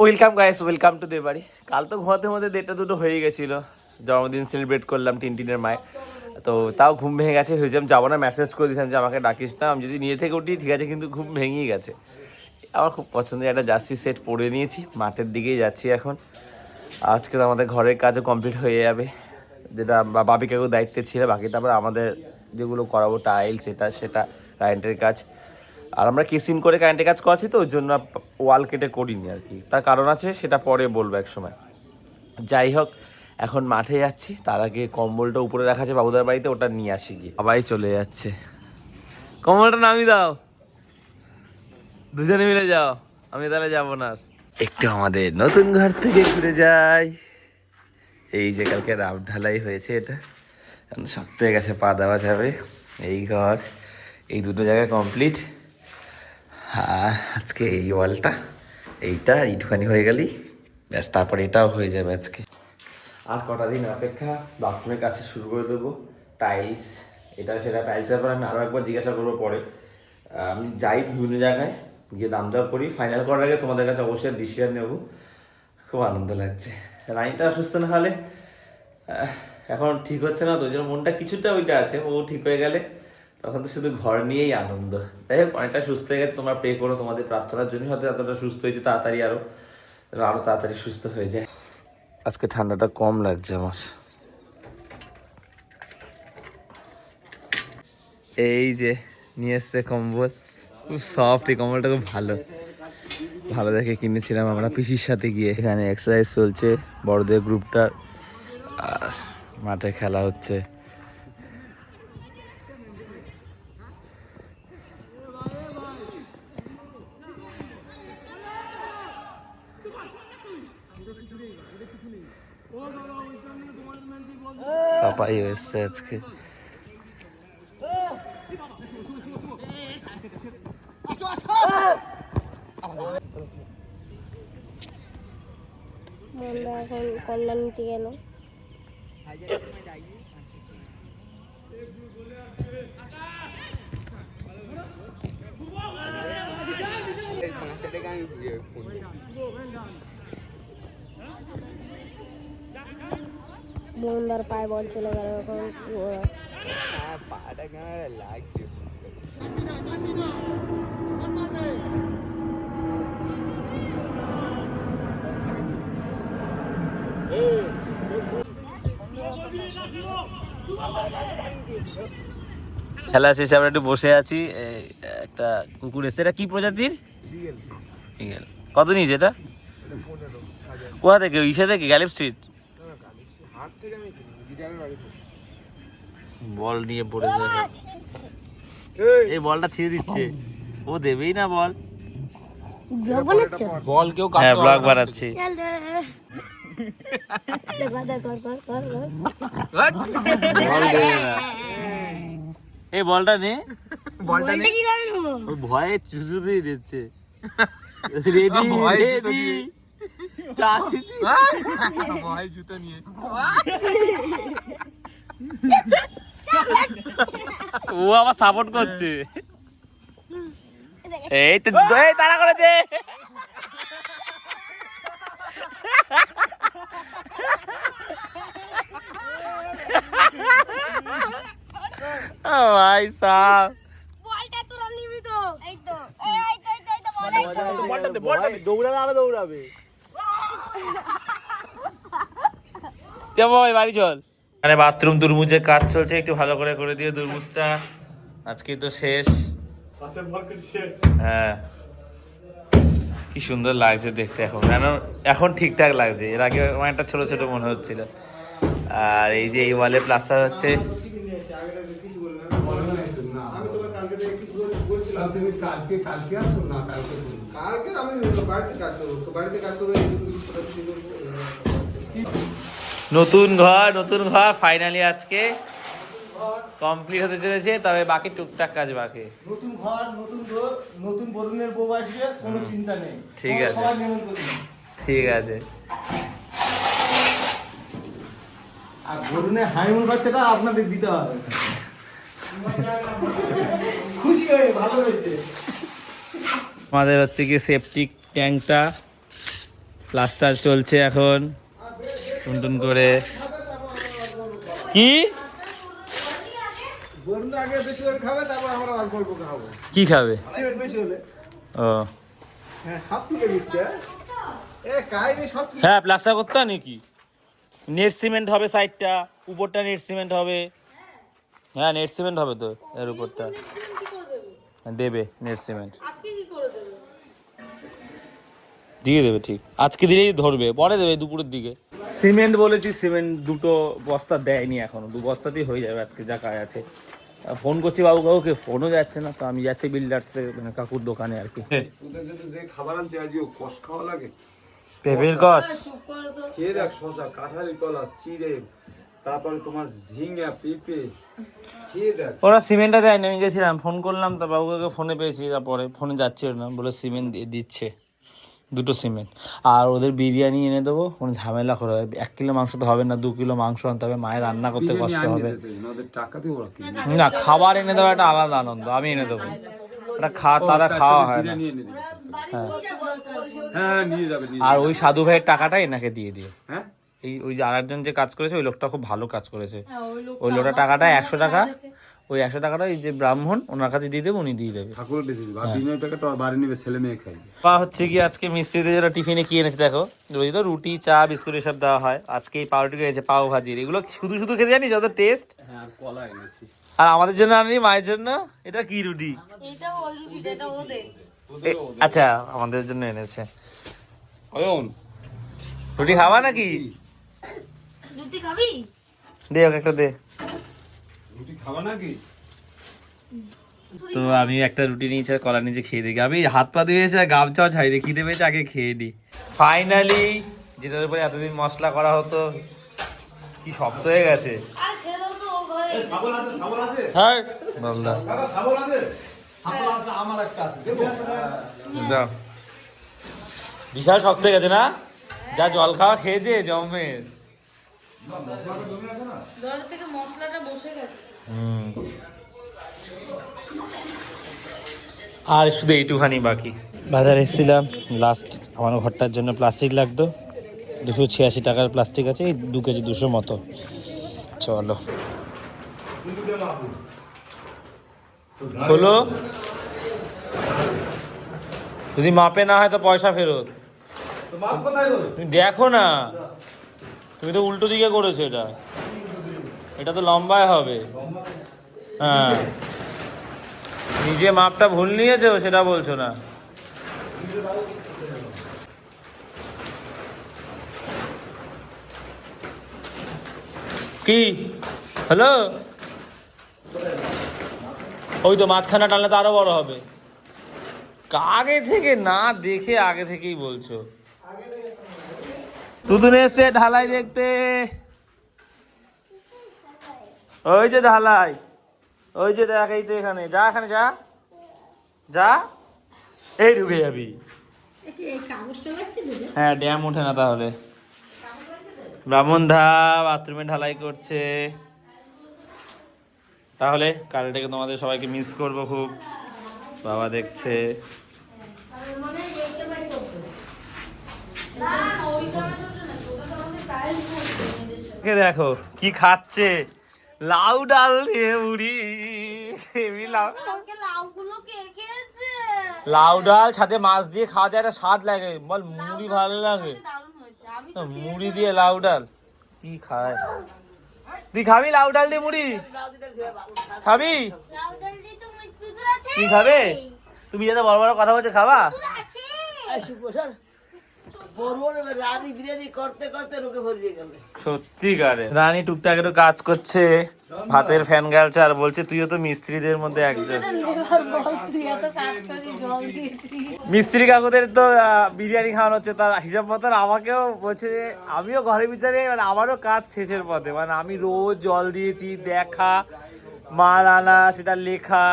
Welcome guys welcome to the বাড়ি কাল তো ঘুমাতে মধ্যে দেড়টা দুটো হয়ে গেছিল। জন্মদিন সেলিব্রেট করলাম টিনটিনের মায়ের। তো তাও ঘুম ভেঙে গেছে হয়েছিলাম যাব না মেসেজ করে দিতাম যে আমাকে ডাকিস না। আমি যদি নিয়ে থেকে উঠি, ঠিক আছে, কিন্তু ঘুম ভেঙেই গেছে। আমার খুব পছন্দের একটা জার্সি সেট পরে নিয়েছি। মাঠের দিকেই যাচ্ছি এখন। আজকে তো আমাদের ঘরের কাজও কমপ্লিট হয়ে যাবে। যেটা বা- বাপি কাকুর দায়িত্বে ছিল। বাকি তারপর আমাদের যেগুলো করাবো টাইলস এটা, সেটা কারেন্টের কাজ। আর আমরা কিসিন করে কারেন্টের কাজ করাচ্ছি তো, ওই জন্য ওয়াল কেটে করিনি আর কি। তার কারণ আছে, সেটা পরে বলব এক সময়। যাই হোক, এখন মাঠে যাচ্ছি, তার আগে কম্বলটা উপরে রাখা আছে বাবুদার বাড়িতে, ওটা নিয়ে আসি গিয়ে। সবাই চলে যাচ্ছে। কম্বলটা নামিয়ে দাও। দুজনে মিলে যাও, আমি তাহলে যাব না। একটু আমাদের নতুন ঘর থেকে ঘুরে যাই। এই যে কালকে রাব ঢালাই হয়েছে এটা। শক্ত হয়ে গেছে পা দেওয়া যাবে এই ঘর, এই দুটো জায়গা কমপ্লিট আজকে এই ওয়ালটা, এইটা একটুখানি হয়ে গেলেই, ব্যাস, তারপর এটাও হয়ে যাবে আজকে। আর কটা দিন অপেক্ষা বাথরুমের কাছে শুরু করে দেবো। টাইলস এটা সেটা টাইলসের ব্যাপারে আমি আরও একবার জিজ্ঞাসা করব পরে। আমি যাই বিভিন্ন জায়গায়, গিয়ে দাম দর করি। ফাইনাল করার আগে তোমাদের কাছে অবশ্যই ডিসিশন নেব। খুব আনন্দ লাগছে। রানীটা অসুস্থ না হলে এখন ঠিক হচ্ছে না, তো ওই জন্য মনটা কিছুটা ওইটা আছে, ও ঠিক হয়ে গেলে তখন তো শুধু ঘর নিয়েই আনন্দ। যাই হোক অনেকটা সুস্থ হয়ে গেছে। তোমরা প্রে করো তোমাদের প্রার্থনার জন্য হয়তো এতটা সুস্থ হয়েছে তাড়াতাড়ি আরও যেন আরও তাড়াতাড়ি সুস্থ হয়ে যায়। আজকে ঠান্ডাটা কম লাগছে আমার। এই যে নিয়ে এসছে কম্বল। খুব সফট এই কম্বলটা খুব ভালো। ভালো দেখে কিনেছিলাম আমরা পিসির সাথে গিয়ে। এখানে এক্সারসাইজ চলছে বড়দের গ্রুপটা আর মাঠে খেলা হচ্ছে। পাপাই এসছে আজকে মন্দা এখন কন্যা নিতে গেল মন্দার পায়ে বল চলে গেল এখন ওরা খেলা শেষে আমরা একটু বসে আছি একটা কুকুর এসছে। এটা কি প্রজাতির? ইগল কত নিয়েছে এটা? কোথা থেকে? ইসে থেকে? গ্যালিপ স্ট্রিট বল নিয়ে পড়েছে এই বলটা ছিঁড়ে দিচ্ছে। ও দেবেই না বল। বল কেউ হ্যাঁ ব্লগ বানাচ্ছি। দেখো দেখো কর কর কর বল দেবে না। এই বলটা নে। বলটা ভয়ে চুচু দিয়ে দিচ্ছে রেডি রেডি ভয় জুতো নিয়ে ও আবার সাপোর্ট করছে। এই তো এই তারা করেছে। ভাই সাহ বলটা তোরা নিবি তো। এই তো এই তো এই তো এই তো। বল এই তো বলটাতে বলটাতে দৌড়াবে আরও দৌড়াবে। ভাই বাড়ি চল। মানে বাথরুম দুর্মুজের কাজ চলছে একটু ভালো করে করে দিয়ে দুর্মুজটা আজকে তো শেষ। হ্যাঁ। কি সুন্দর লাগছে দেখতে এখন। কেন এখন ঠিকঠাক লাগছে। এর আগে অনেকটা ছোট ছোট মনে হচ্ছিল। আর এই যে এই ওয়ালে প্লাস্টার হচ্ছে। কালকে কালকে আসুন না কালকে। কালকে আমি বাড়িতে কাজ করব। তো বাড়িতে কাজ করব এই দুটো দুটো শুরু করব। নতুন ঘর নতুন ঘর ফাইনালি আজকে কমপ্লিট হতে চলেছে তবে বাকি টুকটাক কাজ বাকি। নতুন ঘর নতুন ঘর নতুন বরুণের বউ আসবে কোনো চিন্তা নেই। ঠিক আছে। ঠিক আছে। আর বরুণের হানিমুন খরচাটা আপনাদের দিতে হবে। খুশি হয়ে ভালো হয়েছে। আমাদের হচ্ছে কি সেপটিক ট্যাঙ্কটা প্লাস্টার চলছে এখন। টুনটুন করে। কি? বলুন তো আগে বেশি করে খাবে তারপর আমরা অল্প অল্প খাব। কি খাবে? সিমেন্ট বেশি হলে। ও। হ্যাঁ দিচ্ছে হ্যাঁ? হ্যাঁ প্লাস্টার করতে হয় নাকি? নেট সিমেন্ট হবে সাইডটা উপরটা নেট সিমেন্ট হবে। হ্যাঁ নেট সিমেন্ট হবে তো এর উপরটা। দেবে নেট সিমেন্ট। আজকে কি করে দেবে? দিয়ে দেবে ঠিক। আজকে দিলেই ধরবে পরে দেবে দুপুরের দিকে। সিমেন্ট বলেছি সিমেন্ট দুটো বস্তা দেয়নি এখনও। দু বস্তাতেই হয়ে যাবে আজকে যা কাজ আছে। ফোন করছি বাবু কাকুকে ফোনও যাচ্ছে না তো আমি যাচ্ছি বিল্ডার্সে মানে কাকুর দোকানে আর কি। যে খাবার আনছে আজকে কষ খাওয়া লাগে টেবিল কস। চুপ করে তো। খেয়ে দেখ শশা কাঁঠালি কলা চিড়ে তারপরে তোমার ঝিঙ্গা পেঁপে ওরা সিমেন্টটা দেয়নি আমি গেছিলাম ফোন করলাম তো বাবু কাকে ফোনে পেয়েছি তারপরে ফোনে যাচ্ছে না বলে সিমেন্ট দিয়ে দিচ্ছে দুটো সিমেন্ট। আর ওদের বিরিয়ানি এনে দেবো কোনো ঝামেলা করে হবে। এক কিলো মাংস তো হবে না দু কিলো মাংস আনতে হবে মায়ের রান্না করতে কষ্ট হবে। দিয়ে না খাবার এনে দেওয়া একটা আলাদা আনন্দ আমি এনে দেবো। এটা খা তারা খাওয়া হয় না। হ্যাঁ। নিয়ে আর ওই সাধু ভাইয়ের টাকাটা এনাকে দিয়ে দিও। হ্যাঁ? এই ওই যে আরেকজন যে কাজ করেছে ওই লোকটা খুব ভালো কাজ করেছে। হ্যাঁ, ওই লোকটা টাকাটা একশো টাকা ওই একশো টাকাটা ওই যে ব্রাহ্মণ ওনার কাছে দিয়ে দেবে উনি দিয়ে দেবে। ঠাকুর আর বাড়ি নেবে ছেলে মেয়ে খাইবে। পা হচ্ছে কি আজকে মিস্ত্রিদের যারা টিফিনে কি এনেছে দেখো? ওই তো রুটি চা বিস্কুট এসব দেওয়া হয়। আজকে এই পাউরুটি এনেছে পাও ভাজির। এগুলো শুধু শুধু খেতে জানিস যত টেস্ট হ্যাঁ আর কলা এনেছি। আর আমাদের জন্য আনি মায়ের জন্য? এটা কি রুটি? এটা ওই রুটিটা এটা ওদের। আচ্ছা আমাদের জন্য এনেছে। অয়ন। রুটি খাওয়া নাকি? রুটি খাবি? দে ওকে একটা দে। রুটি খাওয়া নাকি? তো আমি একটা রুটি নিয়েছি আর কলা নিচে খেয়ে দেখি। আমি হাত পা ধুয়েছি আর গামছাও ছাই রে খিদে পেয়েছে আগে খেয়ে নি। ফাইনালি যেটার উপরে এতদিন মশলা করা হতো কি শব্দ হয়ে গেছে। হ্যাঁ। বলদা। আমার একটা আছে দাও। বিশাল শক্ত হয়ে গেছে না? যা জল খাওয়া খেয়েছে জমের। জল থেকে মশলাটা বসে গেছে। আর শুধু এইটুখানি বাকি। বাজারে এসেছিলাম লাস্ট আমার ঘরটার জন্য প্লাস্টিক লাগতো। দুশো ছিয়াশি টাকার প্লাস্টিক আছে এই দু কেজি দুশো মতো। চলো। হলো যদি মাপে না হয় তো পয়সা ফেরত। তুমি দেখো না। তুমি তো উল্টো দিকে করেছ এটা। এটা তো লম্বায় হবে। হ্যাঁ। নিজে মাপটা ভুল নিয়েছো, সেটা বলছো না। কি? হ্যালো? ওই তো মাঝখানা টানলে তো আরও বড় হবে। আগে থেকে না দেখে আগে থেকেই বলছো? তুতুন এসছে ঢালাই দেখতে। ওই যে ঢালাই ওই যে দেখ এই তো এখানে। যা এখানে যা। যা। এই ঢুকে যাবি। হ্যাঁ ড্যাম ওঠে না তাহলে। ব্রাহ্মণ ধা বাথরুমে ঢালাই করছে। তাহলে কাল থেকে তোমাদের সবাইকে মিস করব খুব। বাবা দেখছে না না ওই কারণে তো না ওটা তো আমাদের টাইম কে দেখো কি খাচ্ছে? লাউ ডাল দিয়ে মুড়ি। এমনি লাউ। কালকে লাউগুলো কে খেয়েছে? লাউ ডাল সাথে মাছ দিয়ে খাওয়া যায় একটা স্বাদ লাগে। বল মুড়ি ভালো লাগে। মুড়ি দিয়ে লাউ ডাল। কি খায়? তুই খাবি লাউ ডাল দিয়ে মুড়ি? খাবি? লাউ ডাল দিয়ে তো মৃত্যু আছে। কি খাবে? তুমি যেটা বড় বড় কথা বলছো খাবা? সত্যিকারে রানী টুকটাক একটু কাজ করছে ভাতের ফ্যান গালছে আর বলছে তুইও তো মিস্ত্রিদের মধ্যে একজন। মিস্ত্রি কাকুদের তো বিরিয়ানি খাওয়ানো হচ্ছে তার হিসাব মতন আমাকেও বলছে যে আমিও ঘরের ভিতরে মানে আমারও কাজ শেষের পথে। মানে আমি রোজ জল দিয়েছি দেখা মাল আনা সেটা লেখা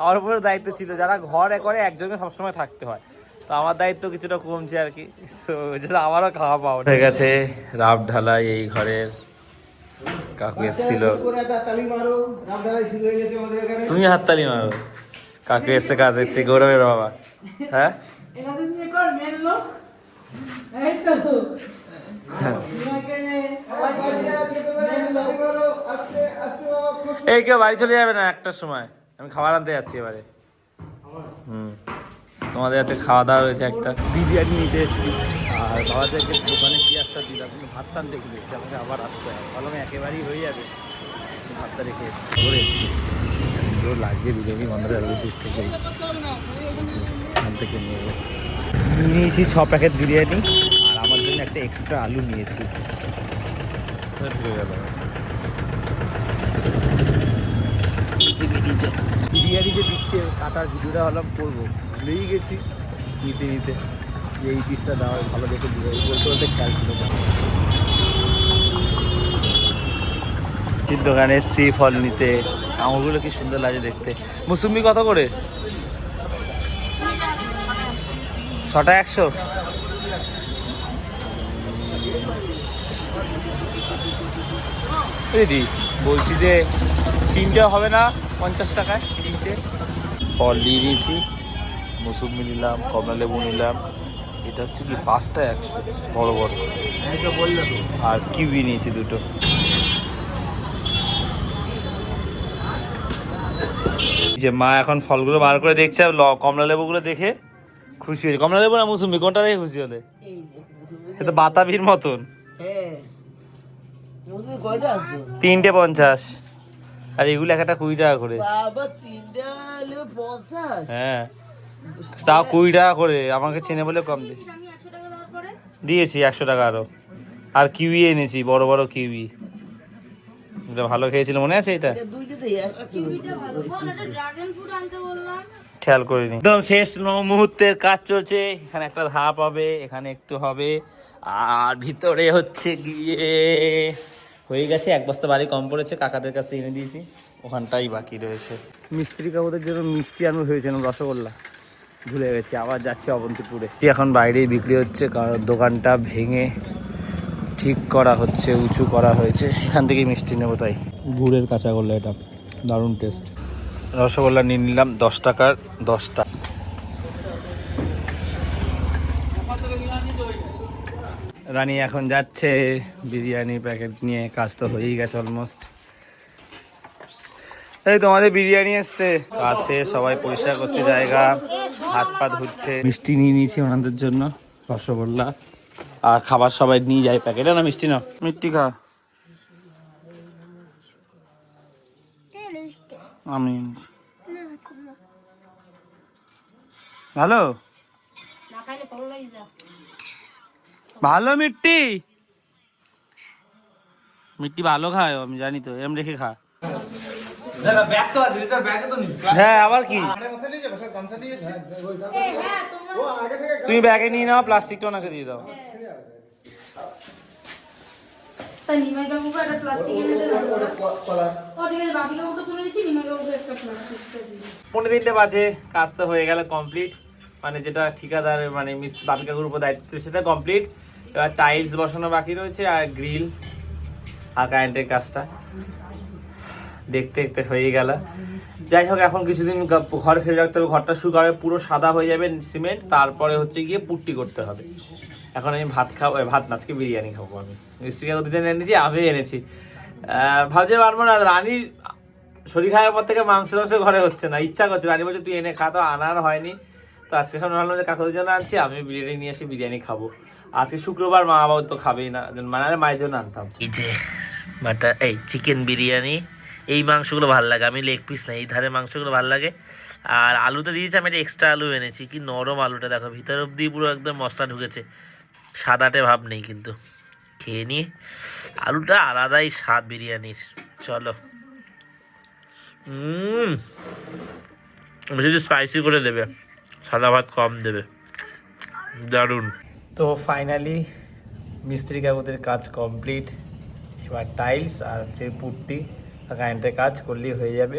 আমার উপরে দায়িত্ব ছিল যারা ঘরে করে একজনে সবসময় থাকতে হয়। তো আমার দায়িত্ব কিছুটা কমছে আর কি। তো যেটা আমারও খাওয়া পাওয়া উঠে গেছে, রাব ঢালাই এই ঘরের কাকু এসেছিল। তুমি হাততালি মারো। কাকু এসছে কাজের থেকে গৌরবের বাবা। হ্যাঁ? এই কেউ বাড়ি চলে যাবে না একটার সময়? আমি খাবার আনতে যাচ্ছি এবারে। হুম। তোমাদের কাছে খাওয়া দাওয়া হয়েছে একটা। বিরিয়ানি নিতে এসেছি। আর বাবাদেরকে দোকানে কি একটা দিলাম কিন্তু ভাতটা ভুলে গেছি আমাকে আবার আসতে হয় বললাম একেবারেই হয়ে যাবে। ভাতটা রেখে এসেছি। করে এসেছি। সুন্দর লাগছে বিরিয়ানি দূর থেকে। এখান থেকে নিয়ে নিয়েছি ছ প্যাকেট বিরিয়ানি। আর আমার জন্য একটা এক্সট্রা আলু নিয়েছি। ঢুকে গেল। নিচে বেরিয়েছে। বিরিয়ানি যে দিচ্ছে কাটার ভিডিওটা হলাম করব। ভুলেই গেছি। নিতে নিতে। যে এই পিসটা দেওয়া হয় ভালো দেখে দিবে বলতে বলতে খেয়াল ছিল দোকানে এসছি ফল নিতে। আমগুলো কি সুন্দর লাগে দেখতে। মুসুম্বি কত করে? ছটা একশো? দিদি বলছি যে তিনটে হবে না? পঞ্চাশ টাকায় তিনটে। ফল দিয়ে দিয়েছি। মুসুম্বি নিলাম কমলা লেবু নিলাম। এটা হচ্ছে কি পাঁচটা একশো বড় বড়। আর কিউই নিয়েছি দুটো। যে মা এখন ফলগুলো বার করে দেখছে আর ল- কমলা লেবুগুলো দেখে খুশি হয়েছে। কমলা লেবু না মুসুম্বি কোনটা দেখে খুশি হলে? এই যে মুসুম্বি এ তো বাতাবির মতন। হ্যাঁ। মুসুম্বি কয়টা আছে? তিনটে পঞ্চাশ। আর এগুলো এক একটা কুড়ি টাকা করে। বাবা তিনটা হলে পঞ্চাশ। হ্যাঁ। তাও কুড়ি টাকা করে আমাকে চেনে বলে কম দিয়েছি আমি একশো টাকা দেওয়ার পরে? দিয়েছি একশো টাকা আরও। আর কিউই এনেছি বড় বড় কিউই। এটা ভালো খেয়েছিল মনে আছে এটা? এটা দুইটাতে একটা কিউইটা ভালো। বল এটা ড্রাগন ফ্রুট আনতে বললাম। খেয়াল করিনি। একদম শেষ ন- মুহূর্তের কাজ চলছে। এখানে একটা ধাপ হবে এখানে একটু হবে। আর ভিতরে হচ্ছে গিয়ে হয়ে গেছে এক বস্তা বাড়ি কম পড়েছে কাকাদের কাছে এনে দিয়েছি। ওখানটাই বাকি রয়েছে। মিস্ত্রি কাকুদের জন্য মিষ্টি আনু হয়েছিলাম রসগোল্লা। ভুলে গেছি আবার যাচ্ছি অবন্তিপুরে। এখন বাইরেই বিক্রি হচ্ছে কারণ দোকানটা ভেঙে ঠিক করা হচ্ছে উঁচু করা হয়েছে। এখান থেকেই মিষ্টি নেব তাই। গুড়ের কাঁচাগোল্লা এটা দারুণ টেস্ট রসগোল্লা নিয়ে নিলাম দশ টাকার দশটা। রানী এখন যাচ্ছে। বিরিয়ানি প্যাকেট নিয়ে কাজ তো হয়েই গেছে অলমোস্ট এই তোমাদের বিরিয়ানি এসছে। শেষ, সবাই পরিষ্কার করছে জায়গা। হাত পা ধুচ্ছে। মিষ্টি নিয়ে নিয়েছি ওনাদের জন্য রসগোল্লা। আর খাবার সবাই নিয়ে যায় প্যাকেটে না মিষ্টি না মিষ্টি খা। আমি। ভালো? ভালো মিট্টি? মিট্টি ভালো খায় আমি জানি তো এম রেখে খা। হ্যাঁ আবার কি? হ্যাঁ তুমি ব্যাগে নিয়ে নাও প্লাস্টিকটা ওনাকে দিয়ে দাও। দিয়ে পনেরো তিনটে বাজে কাজ তো হয়ে গেল কমপ্লিট মানে যেটা ঠিকাদার মানে মিস- বাপি কাকুর উপর দায়িত্ব সেটা কমপ্লিট এবার টাইলস বসানো বাকি রয়েছে আর গ্রিল আর কারেন্টের কাজটা। দেখতে দেখতে হয়ে গেল। যাই হোক, এখন কিছুদিন ঘরে ফেলে রাখতে হবে। ঘরটা শুকাবে পুরো সাদা হয়ে যাবে সিমেন্ট তারপরে হচ্ছে গিয়ে পুট্টি করতে হবে। এখন আমি ভাত খাব ভাত না বিরিয়ানি খাব আমি। মিস্ত্রি কাকু এনেছি আমি এনেছি। ভাবছি পারব না। রানীর শরীর খারাপের পর থেকে মাংস মাংস ঘরে হচ্ছে না। ইচ্ছা করছে, রানী বলছে, তুই এনে খা। তো আনার হয়নি। তো আজকে এখন ভাবলাম যে কাকুদের জন্য আনছি, আমি বিরিয়ানি নিয়ে এসে বিরিয়ানি খাব। আজকে শুক্রবার মা বাবা তো খাবেই না মানে মায়ের জন্য আনতাম। এই যে বাটা এই চিকেন বিরিয়ানি, এই মাংসগুলো ভালো লাগে, আমি লেগ পিস না, এই ধারে মাংসগুলো ভালো লাগে। আর আলুতে দিয়েছি, আমি একটা এক্সট্রা আলু এনেছি, কি নরম আলুটা, দেখো ভিতর অব্দি পুরো একদম মশলা ঢুকেছে। সাদাটে ভাব নেই কিন্তু। খেয়ে নিয়ে, আলুটা আলাদাই স্বাদ বিরিয়ানির, চলো। হুম যদি স্পাইসি করে দেবে। সাদা ভাত কম দেবে। দারুণ। তো ফাইনালি মিস্ত্রি কাকুদের কাজ কমপ্লিট এবার টাইলস আর হচ্ছে পুট্টি কারেন্টের কাজ করলেই হয়ে যাবে।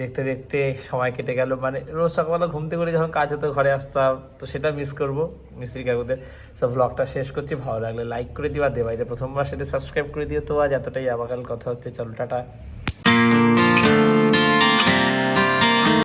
দেখতে দেখতে সময় কেটে গেল। মানে রোজ সকালবেলা ঘুম থেকে করে যখন কাজ হতো, ঘরে আসতাম, তো সেটা মিস করব মিস্ত্রি কাকুদের। সব ব্লগটা শেষ করছি। ভালো লাগলে লাইক করে দিও আর দেবাইতে প্রথমবার সেটা সাবস্ক্রাইব করে দিও। তো আজ এতটাই। আবাকাল কথা হচ্ছে। চলো, টাটা।